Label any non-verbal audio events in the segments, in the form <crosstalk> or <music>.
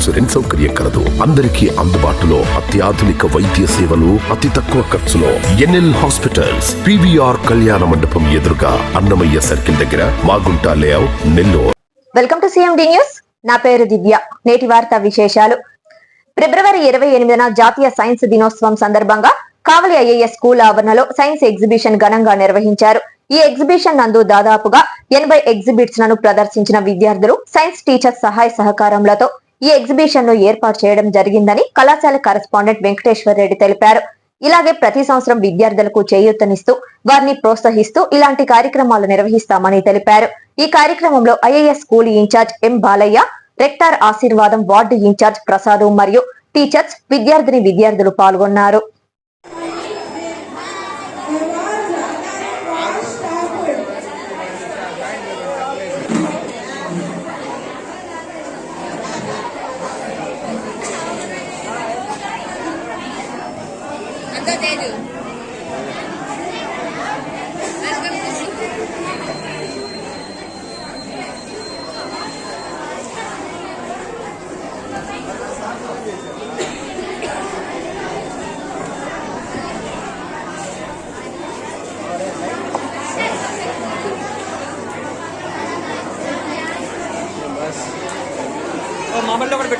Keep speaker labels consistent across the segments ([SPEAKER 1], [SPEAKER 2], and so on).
[SPEAKER 1] Insurance సౌకర్యం కలదు. అందరికీ అందుబాటులో అత్యాధునిక వైద్య సేవలు అతి తక్కువ ఖర్చులో. ఎన్ఎల్ హాస్పిటల్స్ పివిఆర్ కళ్యాణ మండపం ఎదురుగా అన్నమయ్య సర్కిల్ దగ్గర Magunta layout Nellore.
[SPEAKER 2] Welcome to CMD news. నా పేరు దివ్య. నేటి వార్త విశేషాలు. ఫిబ్రవరి ఇరవై ఎనిమిదిన జాతీయ సైన్స్ దినోత్సవం సందర్భంగా కావలి ఐఏఎస్ స్కూల్ ఆవరణలో సైన్స్ ఎగ్జిబిషన్ ఘనంగా నిర్వహించారు. ఈ ఎగ్జిబిషన్ నందు దాదాపుగా ఎనభై ఎగ్జిబిట్స్లను ప్రదర్శించిన విద్యార్థులు సైన్స్ టీచర్ సహాయ సహకారములతో ఈ ఎగ్జిబిషన్ను ఏర్పాటు చేయడం జరిగిందని కళాశాల కరెస్పాండెంట్ వెంకటేశ్వర రెడ్డి తెలిపారు. ఇలాగే ప్రతి సంవత్సరం విద్యార్థులకు చేయూతనిస్తూ వారిని ప్రోత్సహిస్తూ ఇలాంటి కార్యక్రమాలు నిర్వహిస్తామని తెలిపారు. ఈ కార్యక్రమంలో IAS school incharge M Balayya rector Ashirvadam ward incharge Prasad మరియు టీచర్స్ విద్యార్థిని విద్యార్థులు పాల్గొన్నారు.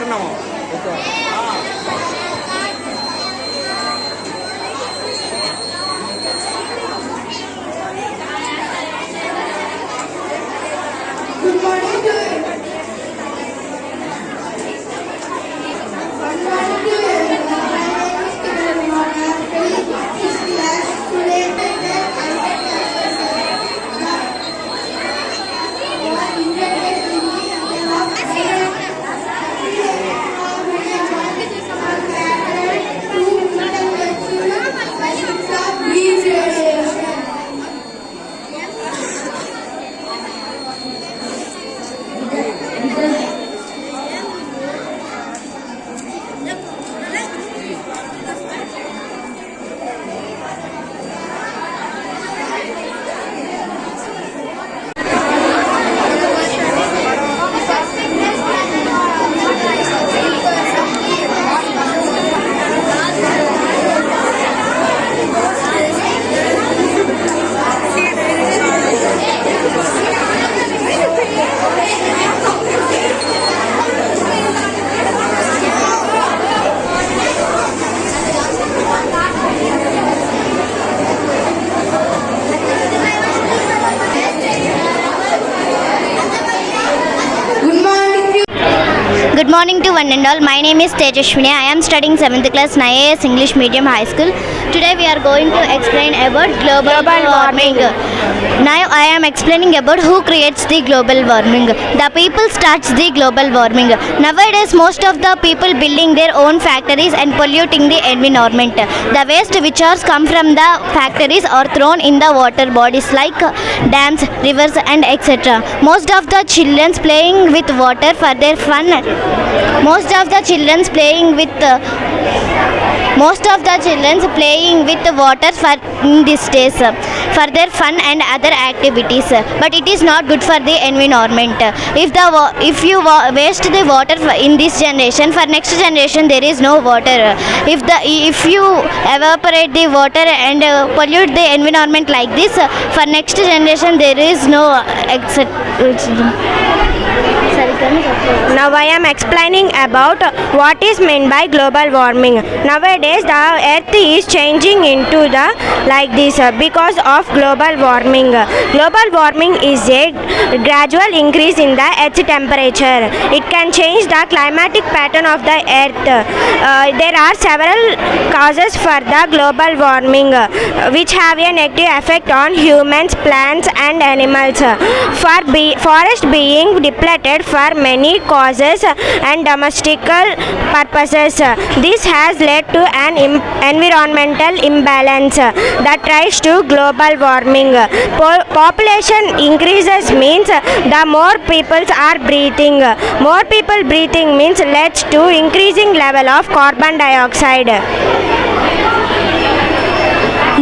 [SPEAKER 3] బండిలో
[SPEAKER 4] Hello one and all, my name is Tejashwini. I am studying 7th class NIAS English Medium High School. Today we are going to explain about global, global warming. warming. Now I am explaining about who creates the global warming. The people starts the global warming. Nowadays most of the people building their own factories and polluting the environment. The waste which comes come from the factories are thrown in the water bodies like dams, rivers and etc. Most of the children playing with water for their fun most of the children's playing with most of the children's playing with water for in these days for their fun and other activities but it is not good for the environment. If the if you wa- waste the water in this generation for next generation there is no water. If the if you evaporate the water and uh, pollute the environment like this for next generation there is no uh, except
[SPEAKER 5] Now I am explaining about what is meant by global warming. Nowadays the earth is changing into the like this uh, because of global warming. Global warming is a gradual increase in the earth's temperature. It can change the climatic pattern of the earth. Uh, there are several causes for the global warming uh, which have a negative effect on humans, plants and animals. For be- forest being depleted for for many causes and domestical purposes. This has led to an environmental imbalance that ties to global warming. Po- population increases means the more people are breathing. More people breathing means leads to increasing level of carbon dioxide.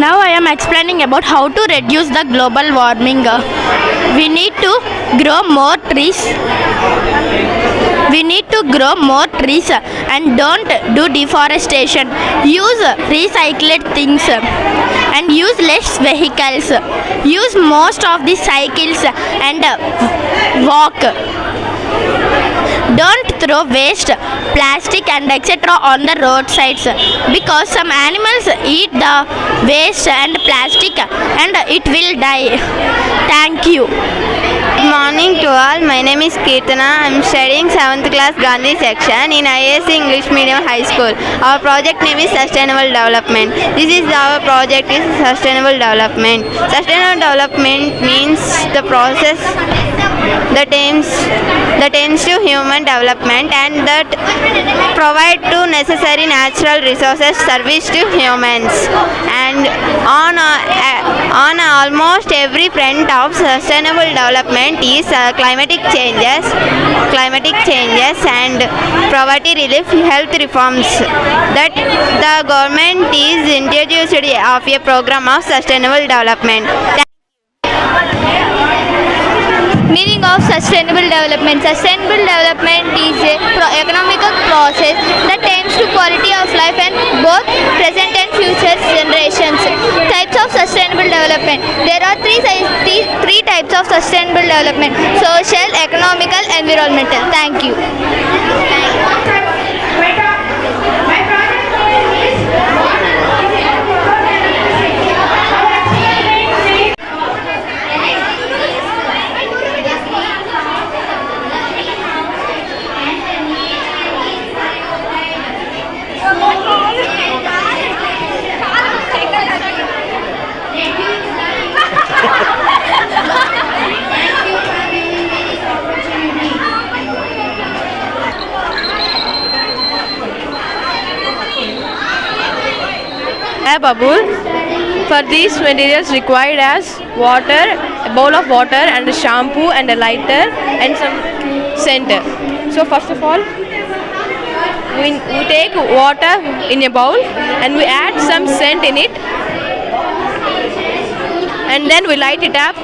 [SPEAKER 6] Now I am explaining about how to reduce the global warming. We need to grow more trees. We need to grow more trees and don't do deforestation. Use recycled things and use less vehicles. Use most of the cycles and walk. Don't throw waste, plastic and etc. on the roadsides because some animals eat the waste and plastic and it will die. Thank you.
[SPEAKER 3] Morning to all. My name is Kirtana. I am studying 7th class Gandhi section in ISC English Medium High School. Our project name is Sustainable Development. This is our project is Sustainable Development. Sustainable Development means the process that aims that aims to human development and that provide to necessary natural resources service to humans. And on on almost every front of sustainable development is uh, climatic changes climatic changes and poverty relief health reforms. That the government is introduced of a program of sustainable development
[SPEAKER 6] of sustainable development. Sustainable development is a economical process that aims to quality of life and both present and future generations. Types of sustainable development. There are three, three, three types of sustainable development. Social, economical, environmental. Thank you.
[SPEAKER 7] Bubble. For these materials required as water, a bowl of water and a shampoo and a lighter and some scent. So first of all, we, we take water in a bowl and we add some scent in it and then we light it up.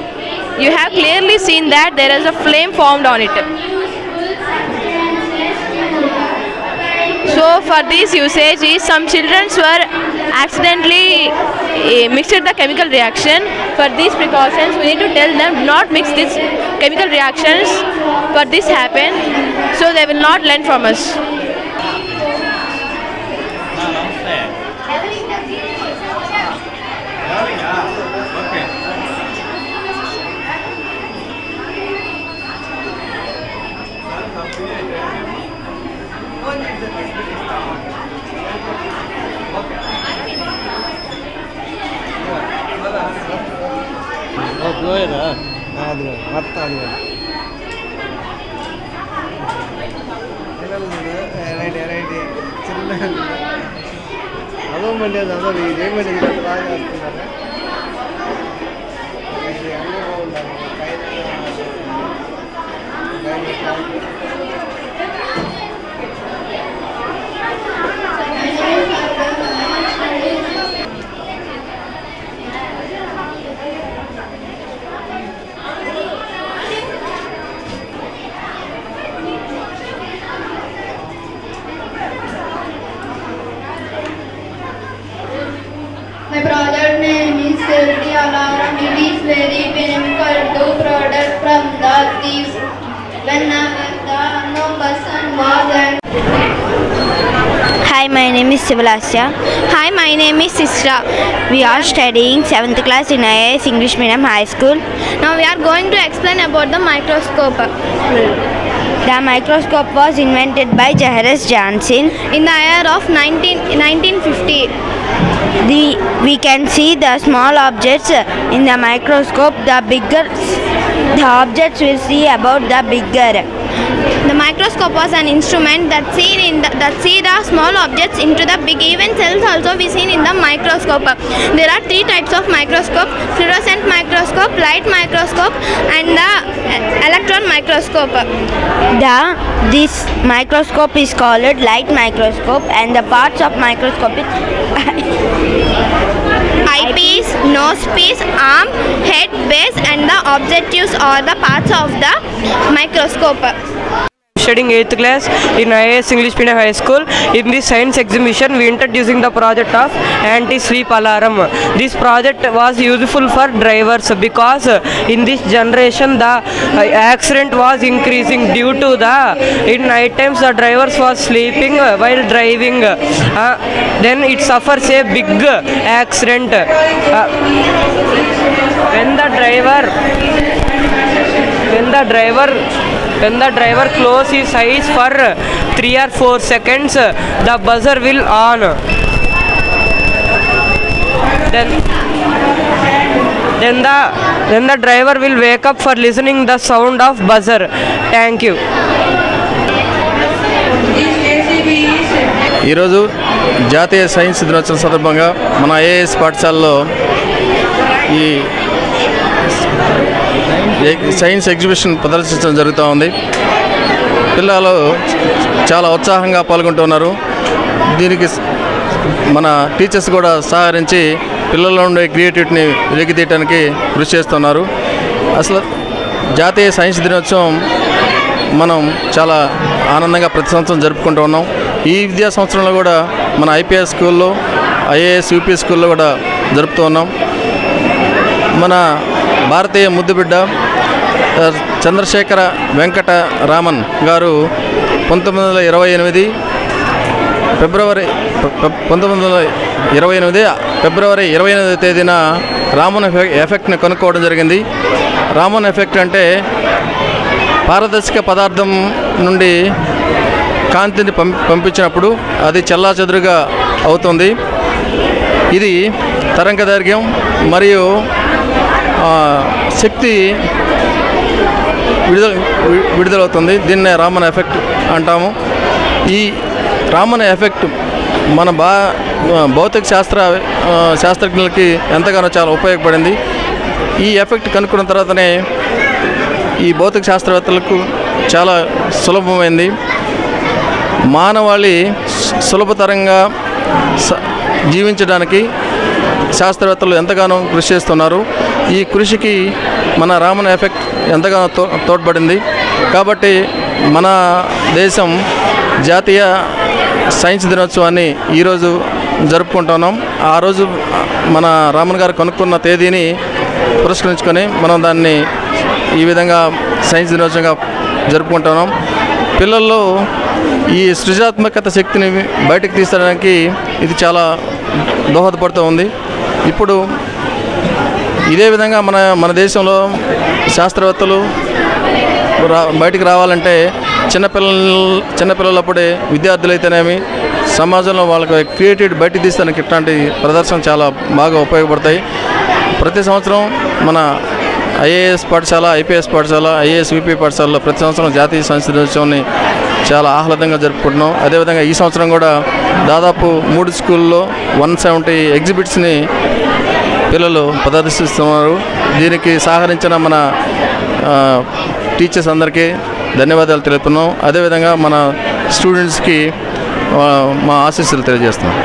[SPEAKER 7] You have clearly seen that there is a flame formed on it. So for this usage some children were accidentally eh, mixed the chemical reaction. For these precautions we need to tell them not mix these chemical reactions for this happen so they will not learn from us.
[SPEAKER 8] ದ್ರೋಯದ ಆದ್ರೆ ಮತ್ತೆ ಅದು
[SPEAKER 9] right right ಚಿನ್ನ ಅದು ಮಂಡ್ಯದ ಅದು ಈ ದೇವದ ಬಾಗಿ ಹಾಕ್ತಿದ್ದಾರೆ ಹಂಗೆ ಹೋಗಲ್ಲ ಕೈ ಕೈ
[SPEAKER 5] Hi, my name is Sivalasya.
[SPEAKER 6] Hi, my name is Sisra.
[SPEAKER 5] We are studying 7th class in IAS English Medium High School.
[SPEAKER 6] Now we are going to explain about the microscope.
[SPEAKER 5] The microscope was invented by Johannes Janssen.
[SPEAKER 6] In the year of 19, 1950,
[SPEAKER 5] The, we can see the small objects in the microscope. The bigger the objects will see about the bigger.
[SPEAKER 3] The microscope was an instrument that seen in the, that see the small objects into the big. Even cells also we seen in the microscope. There are three types of microscope: fluorescent microscope, light microscope, and the uh, electron microscope. The this microscope is called light microscope, and the parts of microscope is <laughs> eyepiece, nosepiece, arm, head, base, and the objectives are the parts of the microscope.
[SPEAKER 10] studying 8th class in IAS English Medium High School. In this science exhibition, we introducing the project of anti-sweep alarm. This project was useful for drivers because in this generation the accident was increasing due to the in night times the drivers was sleeping while driving. Uh, then it suffers a big accident. Uh, when the the driver when the driver close his eyes for 3 or 4 seconds the buzzer will on then then the then the driver will wake up for listening the sound of buzzer thank you
[SPEAKER 11] ఈరోజు జాతీయ science దినోత్సవం సందర్భంగా మన IAS పాఠశాలలో ఈ ఎ- science exhibition ప్రదర్శించడం జరుగుతూ ఉంది. పిల్లలు చాలా ఉత్సాహంగా పాల్గొంటున్నారు. దీనికి మన టీచర్స్ కూడా సహకరించి పిల్లల్లో ఉండే క్రియేటివిటీని వెలికితీయడానికి కృషి చేస్తున్నారు. అసలు జాతీయ సైన్స్ దినోత్సవం మనం చాలా ఆనందంగా ప్రతి సంవత్సరం జరుపుకుంటూ ఉన్నాం. ఈ విద్యా సంవత్సరంలో కూడా మన ఐపీఎస్ స్కూల్లో ఐఏఎస్ యూపీ స్కూల్లో కూడా జరుపుతూ ఉన్నాం. మన భారతీయ ముద్దుబిడ్డ చంద్రశేఖర వెంకట రామన్ గారు పంతొమ్మిది వందల ఇరవై ఎనిమిది ఫిబ్రవరి ప- పంతొమ్మిది వందల ఇరవై ఎనిమిది ఫిబ్రవరి ఇరవై ఎనిమిది తేదీన రామన్ ఎఫెక్ట్ని కనుక్కోవడం జరిగింది. రామన్ ఎఫెక్ట్ అంటే పారదర్శక పదార్థం నుండి కాంతిని పంపించినప్పుడు అది చెల్లాచెదురుగా అవుతుంది. ఇది తరంగ దైర్ఘ్యం మరియు శక్తి విడుదల వి- విడుదలవుతుంది. దీన్నే రామన్ ఎఫెక్ట్ అంటాము. ఈ రామన్ ఎఫెక్ట్ మన బా భౌతిక శాస్త్ర శాస్త్రజ్ఞులకి ఎంతగానో చాలా ఉపయోగపడింది. ఈ ఎఫెక్ట్ కనుక్కున్న తర్వాతనే ఈ భౌతిక శాస్త్రవేత్తలకు చాలా సులభమైంది. మానవాళి సులభతరంగా స- జీవించడానికి శాస్త్రవేత్తలు ఎంతగానో కృషి చేస్తున్నారు. ఈ కృషికి మన రామన్ ఎఫెక్ట్ ఎంతగానో తో తోడ్పడింది. కాబట్టి మన దేశం జాతీయ సైన్స్ దినోత్సవాన్ని ఈరోజు జరుపుకుంటున్నాం. ఆ రోజు మన రామన్ గారు కనుక్కున్న తేదీని పురస్కరించుకొని మనం దాన్ని ఈ విధంగా సైన్స్ దినోత్సవంగా జరుపుకుంటున్నాం. పిల్లల్లో ఈ సృజనాత్మకత శక్తిని బయటకు తీసడానికి ఇది చాలా దోహదపడుతూ ఉంది. ఇప్పుడు ఇదే విధంగా మన మన దేశంలో శాస్త్రవేత్తలు రా బయటికి రావాలంటే చిన్నపిల్లల చిన్నపిల్లలప్పుడే విద్యార్థులైతేనేమి సమాజంలో వాళ్ళకి క్రియేటివిటీ బయట తీస్తానికి ఇట్లాంటి ప్రదర్శన చాలా బాగా ఉపయోగపడతాయి. ప్రతి సంవత్సరం మన ఐఏఎస్ పాఠశాల ఐపీఎస్ పాఠశాల ఐఏఎస్ యూపీ పాఠశాలలో ప్రతి సంవత్సరం జాతీయ సైన్స్ దినోత్సవాన్ని చాలా ఆహ్లాదంగా జరుపుకుంటున్నాం. అదేవిధంగా ఈ సంవత్సరం కూడా దాదాపు మూడు స్కూల్లో వన్ సెవెంటీ ఎగ్జిబిట్స్ని పిల్లలు ప్రదర్శిస్తున్నారు. దీనికి సహకరించిన మన టీచర్స్ అందరికీ ధన్యవాదాలు తెలుపుతున్నాం. అదేవిధంగా మన స్టూడెంట్స్కి మా ఆశీస్సులు తెలియజేస్తున్నాం.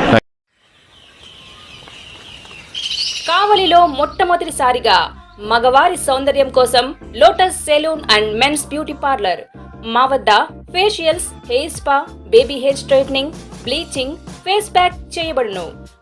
[SPEAKER 12] కావలిలో మొట్టమొదటిసారిగా మగవారి సౌందర్యం కోసం lotus salon and men's beauty parlour. మా వద్ద facials hair spa baby hair straightening bleaching face pack చేయబడును.